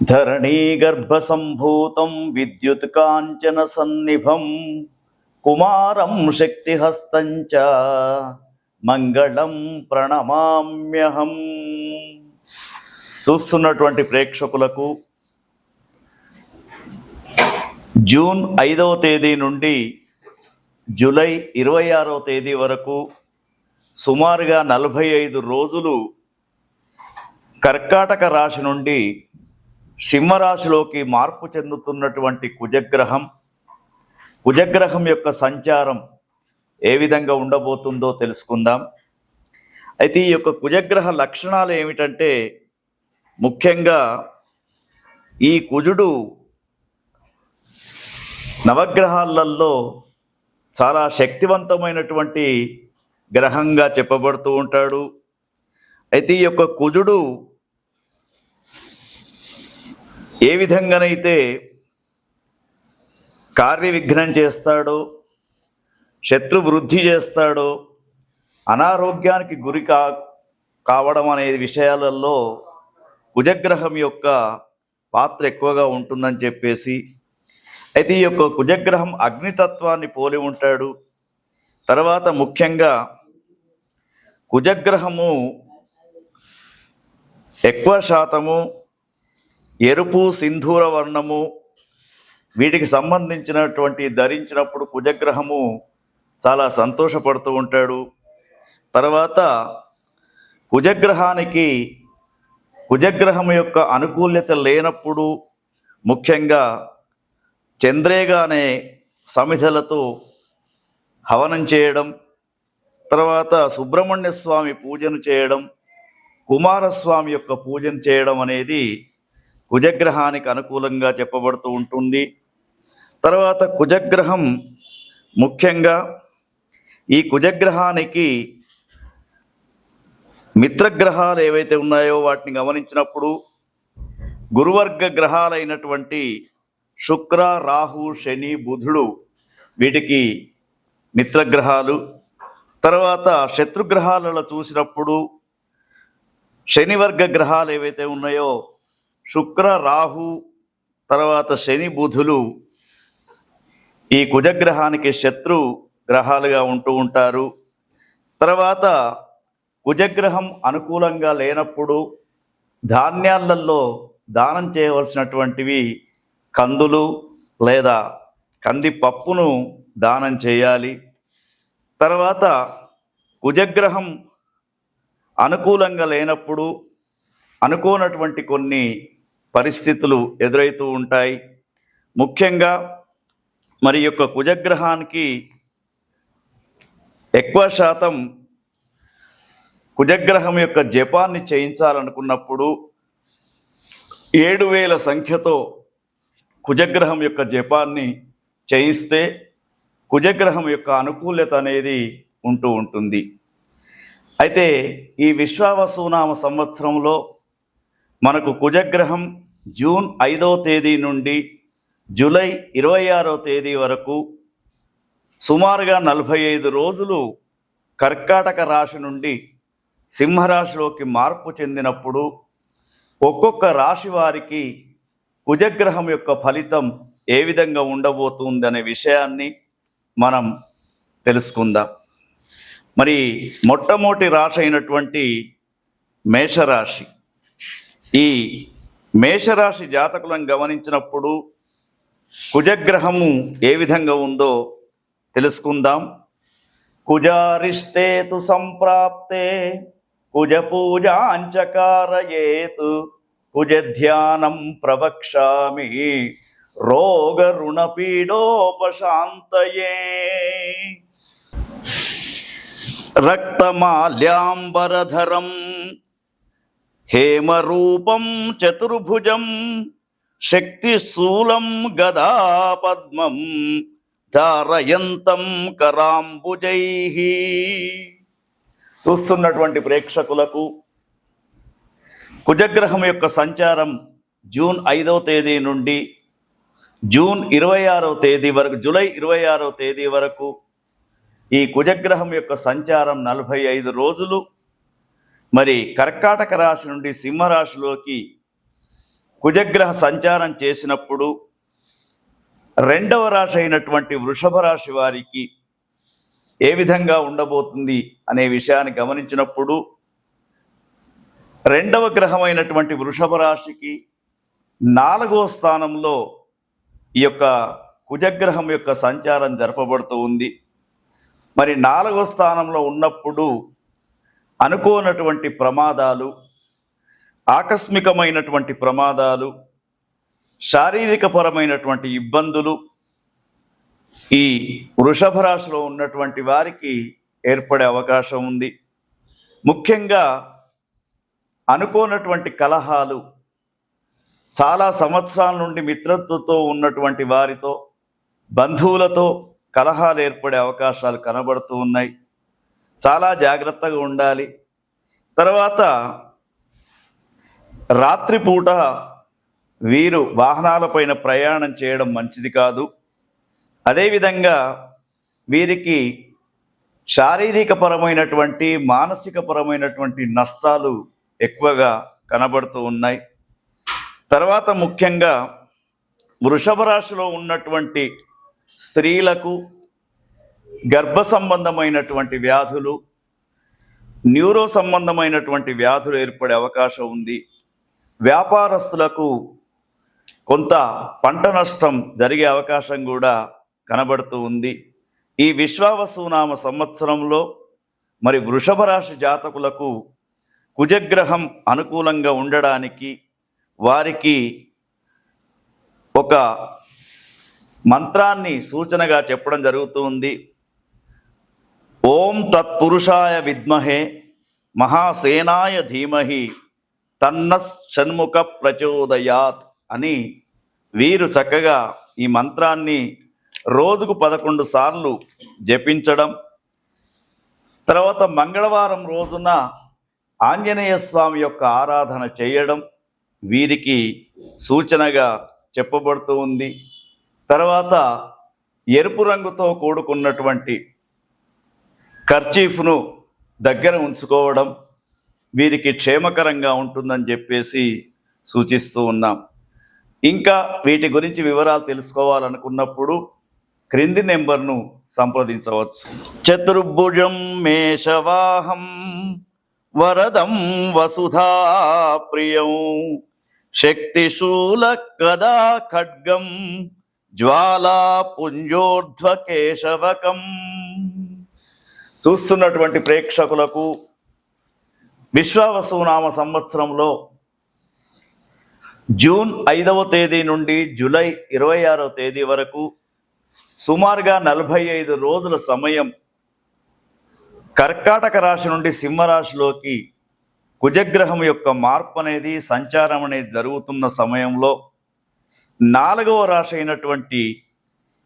ధరణీగర్భసంభూతం విద్యుత్ కాంచన సన్నిభం కుమారం శక్తిహస్తం చ మంగళం ప్రణమామ్యహం. చూస్తున్నటువంటి ప్రేక్షకులకు జూన్ ఐదవ తేదీ నుండి జూలై ఇరవై ఆరవ తేదీ వరకు సుమారుగా నలభై ఐదు రోజులు కర్కాటక రాశి నుండి సింహరాశిలోకి మార్పు చెందుతున్నటువంటి కుజగ్రహం కుజగ్రహం యొక్క సంచారం ఏ విధంగా ఉండబోతుందో తెలుసుకుందాం. అయితే ఈ యొక్క కుజగ్రహ లక్షణాలు ఏమిటంటే ముఖ్యంగా ఈ కుజుడు నవగ్రహాలలో చాలా శక్తివంతమైనటువంటి గ్రహంగా చెప్పబడుతూ ఉంటాడు. అయితే ఈ యొక్క కుజుడు ఏ విధంగానైతే కార్య విఘ్నం చేస్తాడో శత్రు వృద్ధి చేస్తాడో అనారోగ్యానికి గురి కా కావడం అనే విషయాలలో కుజగ్రహం యొక్క పాత్ర ఎక్కువగా ఉంటుందని చెప్పేసి అయితే ఈ యొక్క కుజగ్రహం అగ్నితత్వాన్ని పోలి ఉంటాడు. తర్వాత ముఖ్యంగా కుజగ్రహము ఎక్కువ శాతము ఎరుపు సింధూర వర్ణము వీటికి సంబంధించినటువంటి ధరించినప్పుడు కుజగ్రహము చాలా సంతోషపడుతూ ఉంటాడు. తర్వాత కుజగ్రహానికి కుజగ్రహం యొక్క అనుకూల్యత లేనప్పుడు ముఖ్యంగా చంద్రేగానే సమిధలతో హవనం చేయడం తర్వాత సుబ్రహ్మణ్య స్వామి పూజను చేయడం కుమారస్వామి యొక్క పూజను చేయడం అనేది కుజగ్రహానికి అనుకూలంగా చెప్పబడుతూ ఉంటుంది. తర్వాత కుజగ్రహం ముఖ్యంగా ఈ కుజగ్రహానికి మిత్రగ్రహాలు ఏవైతే ఉన్నాయో వాటిని గమనించినప్పుడు గురువర్గ గ్రహాలైనటువంటి శుక్ర రాహు శని బుధుడు వీటికి మిత్రగ్రహాలు. తర్వాత శత్రుగ్రహాలలో చూసినప్పుడు శనివర్గ గ్రహాలు ఏవైతే ఉన్నాయో శుక్ర రాహు తర్వాత శని బుధులు ఈ కుజగ్రహానికి శత్రు గ్రహాలుగా ఉంటూ ఉంటారు. తర్వాత కుజగ్రహం అనుకూలంగా లేనప్పుడు ధాన్యాలలో దానం చేయవలసినటువంటివి కందులు లేదా కంది పప్పును దానం చేయాలి. తర్వాత కుజగ్రహం అనుకూలంగా లేనప్పుడు అనుకోనటువంటి కొన్ని పరిస్థితులు ఎదురవుతూ ఉంటాయి. ముఖ్యంగా మరి యొక్క కుజగ్రహానికి ఎక్కువ శాతం కుజగ్రహం యొక్క జపాన్ని చేయించాలనుకున్నప్పుడు ఏడు వేల సంఖ్యతో కుజగ్రహం యొక్క జపాన్ని చేయిస్తే కుజగ్రహం యొక్క అనుకూల్యత అనేది ఉంటూ ఉంటుంది. అయితే ఈ విశ్వావసునామ సంవత్సరంలో మనకు కుజగ్రహం జూన్ ఐదవ తేదీ నుండి జూలై ఇరవై ఆరో తేదీ వరకు సుమారుగా నలభై ఐదు రోజులు కర్కాటక రాశి నుండి సింహరాశిలోకి మార్పు చెందినప్పుడు ఒక్కొక్క రాశి వారికి కుజగ్రహం యొక్క ఫలితం ఏ విధంగా ఉండబోతుందనే విషయాన్ని మనం తెలుసుకుందాం. మరి మొట్టమొదటి రాశి అయినటువంటి మేషరాశి ఈ మేషరాశి జాతకులను గమనించినప్పుడు కుజగ్రహము ఏ విధంగా ఉందో తెలుసుకుందాం. కుజారిష్టేతు సంప్రాప్తే కుజ పూజాంచకారయేతు కుజ ధ్యానం ప్రవక్ష్యామి రోగ రుణపీడోపశాంతయే రక్తమాల్యాంబరధరం హేమరూపం చతుర్భుజం శక్తిశూలం గదా పద్మం ధారయంతం కరాంబుజై. చూస్తున్నటువంటి ప్రేక్షకులకు కుజగ్రహం యొక్క సంచారం జూన్ ఐదవ తేదీ నుండి జూన్ ఇరవై ఆరవ తేదీ వరకు జూలై ఇరవై ఆరవ తేదీ వరకు ఈ కుజగ్రహం యొక్క సంచారం నలభై ఐదు రోజులు మరి కర్కాటక రాశి నుండి సింహరాశిలోకి కుజగ్రహ సంచారం చేసినప్పుడు రెండవ రాశి అయినటువంటి వృషభ రాశి వారికి ఏ విధంగా ఉండబోతుంది అనే విషయాన్ని గమనించినప్పుడు రెండవ గ్రహమైనటువంటి వృషభ రాశికి నాలుగవ స్థానంలో ఈ యొక్క కుజగ్రహం యొక్క సంచారం జరపబడుతూ ఉంది. మరి నాలుగవ స్థానంలో ఉన్నప్పుడు అనుకోనటువంటి ప్రమాదాలు ఆకస్మికమైనటువంటి ప్రమాదాలు శారీరకపరమైనటువంటి ఇబ్బందులు ఈ వృషభ రాశిలో ఉన్నటువంటి వారికి ఏర్పడే అవకాశం ఉంది. ముఖ్యంగా అనుకోనటువంటి కలహాలు చాలా సంవత్సరాల నుండి మిత్రత్వంతో ఉన్నటువంటి వారితో బంధువులతో కలహాలు ఏర్పడే అవకాశాలు కనబడుతూ ఉన్నాయి. చాలా జాగ్రత్తగా ఉండాలి. తర్వాత రాత్రిపూట వీరు వాహనాలపైన ప్రయాణం చేయడం మంచిది కాదు. అదేవిధంగా వీరికి శారీరకపరమైనటువంటి మానసికపరమైనటువంటి నష్టాలు ఎక్కువగా కనబడుతూ ఉన్నాయి. తర్వాత ముఖ్యంగా వృషభ రాశిలో ఉన్నటువంటి స్త్రీలకు గర్భ సంబంధమైనటువంటి వ్యాధులు న్యూరో సంబంధమైనటువంటి వ్యాధులు ఏర్పడే అవకాశం ఉంది. వ్యాపారస్తులకు కొంత పంట నష్టం జరిగే అవకాశం కూడా కనబడుతూ ఉంది. ఈ విశ్వావసునామ సంవత్సరంలో మరి వృషభ రాశి జాతకులకు కుజగ్రహం అనుకూలంగా ఉండడానికి వారికి ఒక మంత్రాన్ని సూచనగా చెప్పడం జరుగుతూ ఉంది. ఓం తత్పురుషాయ విద్మహే మహాసేనాయ ధీమహి తన్న షణ్ముఖ ప్రచోదయాత్ అని వీరు చక్కగా ఈ మంత్రాన్ని రోజుకు పదకొండు సార్లు జపించడం. తర్వాత మంగళవారం రోజున ఆంజనేయ స్వామి యొక్క ఆరాధన చేయడం వీరికి సూచనగా చెప్పబడుతూ ఉంది. తర్వాత ఎరుపు రంగుతో కూడుకున్నటువంటి కర్చీఫ్ను దగ్గర ఉంచుకోవడం వీరికి క్షేమకరంగా ఉంటుందని చెప్పేసి సూచిస్తూ ఉన్నాం. ఇంకా వీటి గురించి వివరాలు తెలుసుకోవాలనుకున్నప్పుడు క్రింది నెంబర్ను సంప్రదించవచ్చు. చతుర్భుజం మేషవాహం వరదం వసుధా ప్రియం శక్తిశూల కదా ఖడ్గం జ్వాలా పుంజోర్ధ్వ కేశవకం చూస్తున్నటువంటి ప్రేక్షకులకు విశ్వావసునామ సంవత్సరంలో జూన్ ఐదవ తేదీ నుండి జూలై ఇరవై ఆరవ తేదీ వరకు సుమారుగా నలభై ఐదు రోజుల సమయం కర్కాటక రాశి నుండి సింహరాశిలోకి కుజగ్రహం యొక్క మార్పు అనేది సంచారం అనేది జరుగుతున్న సమయంలో నాలుగవ రాశి అయినటువంటి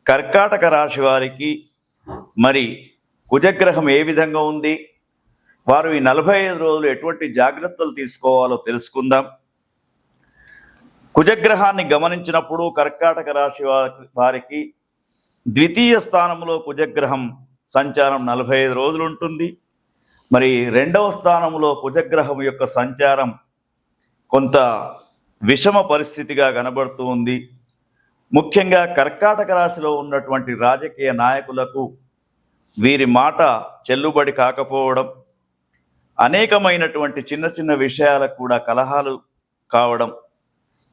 కర్కాటక రాశి వారికి మరి కుజగ్రహం ఏ విధంగా ఉంది? వారు ఈ నలభై ఐదు రోజులు ఎటువంటి జాగ్రత్తలు తీసుకోవాలో తెలుసుకుందాం. కుజగ్రహాన్ని గమనించినప్పుడు కర్కాటక రాశి వారికి ద్వితీయ స్థానంలో కుజగ్రహం సంచారం నలభై ఐదు రోజులు ఉంటుంది. మరి రెండవ స్థానంలో కుజగ్రహం యొక్క సంచారం కొంత విషమ పరిస్థితిగా కనబడుతూ ఉంది. ముఖ్యంగా కర్కాటక రాశిలో ఉన్నటువంటి రాజకీయ నాయకులకు వీరి మాట చెల్లుబడి కాకపోవడం అనేకమైనటువంటి చిన్న చిన్న విషయాలకు కూడా కలహాలు కావడం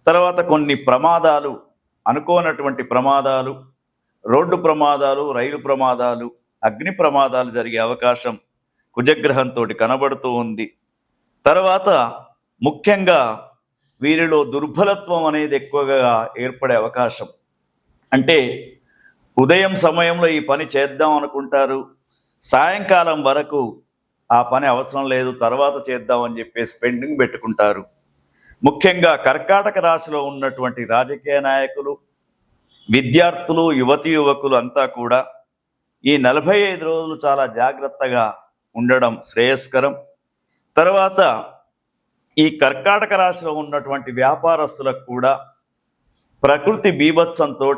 తర్వాత కొన్ని ప్రమాదాలు అనుకోనటువంటి ప్రమాదాలు రోడ్డు ప్రమాదాలు రైలు ప్రమాదాలు అగ్ని ప్రమాదాలు జరిగే అవకాశం కుజగ్రహంతో కనబడుతూ ఉంది. తర్వాత ముఖ్యంగా వీరిలో దుర్బలత్వం అనేది ఎక్కువగా ఏర్పడే అవకాశం. అంటే ఉదయం సమయంలో ఈ పని చేద్దాం అనుకుంటారు. సాయంకాలం వరకు ఆ పని అవసరం లేదు తర్వాత చేద్దాం అని చెప్పేసి పెండింగ్ పెట్టుకుంటారు. ముఖ్యంగా కర్కాటక రాశిలో ఉన్నటువంటి రాజకీయ నాయకులు విద్యార్థులు యువతి యువకులు అంతా కూడా ఈ నలభై ఐదు రోజులు చాలా జాగ్రత్తగా ఉండడం శ్రేయస్కరం. తర్వాత ఈ కర్కాటక రాశిలో ఉన్నటువంటి వ్యాపారస్తులకు కూడా ప్రకృతి బీభత్సంతో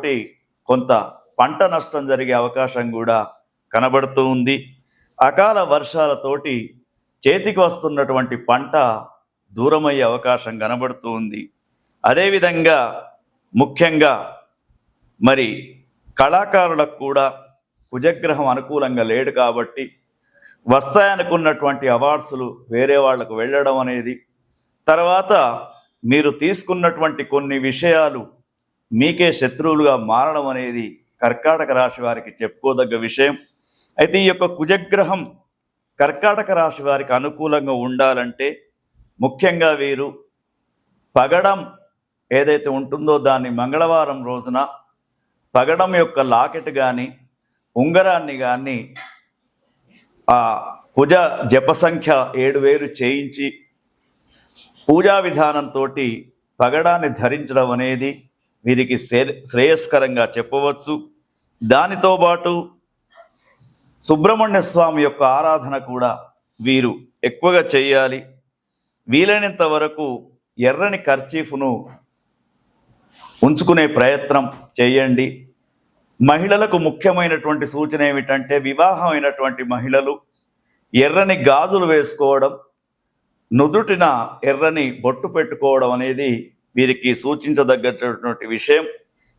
కొంత పంట నష్టం జరిగే అవకాశం కూడా కనబడుతూ ఉంది. అకాల వర్షాలతోటి చేతికి వస్తున్నటువంటి పంట దూరమయ్యే అవకాశం కనబడుతూ ఉంది. అదేవిధంగా ముఖ్యంగా మరి కళాకారులకు కూడా కుజగ్రహం అనుకూలంగా లేడు కాబట్టి వస్తాయనుకున్నటువంటి అవార్డ్స్లు వేరే వాళ్ళకు వెళ్ళడం అనేది తర్వాత మీరు తీసుకున్నటువంటి కొన్ని విషయాలు మీకే శత్రువులుగా మారడం అనేది కర్కాటక రాశి వారికి చెప్పుకోదగ్గ విషయం. అయితే ఈ యొక్క కుజగ్రహం కర్కాటక రాశి వారికి అనుకూలంగా ఉండాలంటే ముఖ్యంగా వీరు పగడం ఏదైతే ఉంటుందో దాన్ని మంగళవారం రోజున పగడం యొక్క లాకెట్ కానీ ఉంగరాన్ని కానీ ఆ కుజ జప సంఖ్య ఏడు వేలు చేయించి పూజా విధానంతో పగడాన్ని ధరించడం అనేది వీరికి శ్రే- శ్రేయస్కరంగా చెప్పవచ్చు. దానితో పాటు సుబ్రహ్మణ్య స్వామి యొక్క ఆరాధన కూడా వీరు ఎక్కువగా చేయాలి. వీలైనంత వరకు ఎర్రని కర్చీఫ్ను ఉంచుకునే ప్రయత్నం చేయండి. మహిళలకు ముఖ్యమైనటువంటి సూచన ఏమిటంటే వివాహమైనటువంటి మహిళలు ఎర్రని గాజులు వేసుకోవడం నుదుటిన ఎర్రని బొట్టు పెట్టుకోవడం అనేది వీరికి సూచించదగ్గటువంటి విషయం.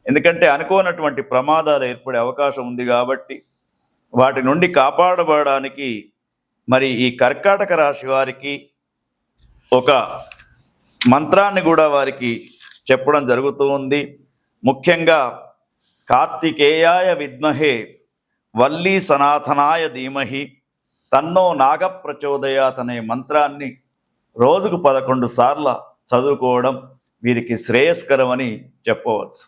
ఎందుకంటే అనుకోనటువంటి ప్రమాదాలు ఏర్పడే అవకాశం ఉంది కాబట్టి వాటి నుండి కాపాడబడడానికి మరి ఈ కర్కాటక రాశి వారికి ఒక మంత్రాన్ని కూడా వారికి చెప్పడం జరుగుతూ ఉంది. ముఖ్యంగా కార్తికేయాయ విద్మహే వల్లీ సనాతనాయ ధీమహి తన్నో నాగ ప్రచోదయాత్ అనే మంత్రాన్ని రోజుకు పదకొండు సార్ల చదువుకోవడం వీరికి శ్రేయస్కరమని చెప్పవచ్చు.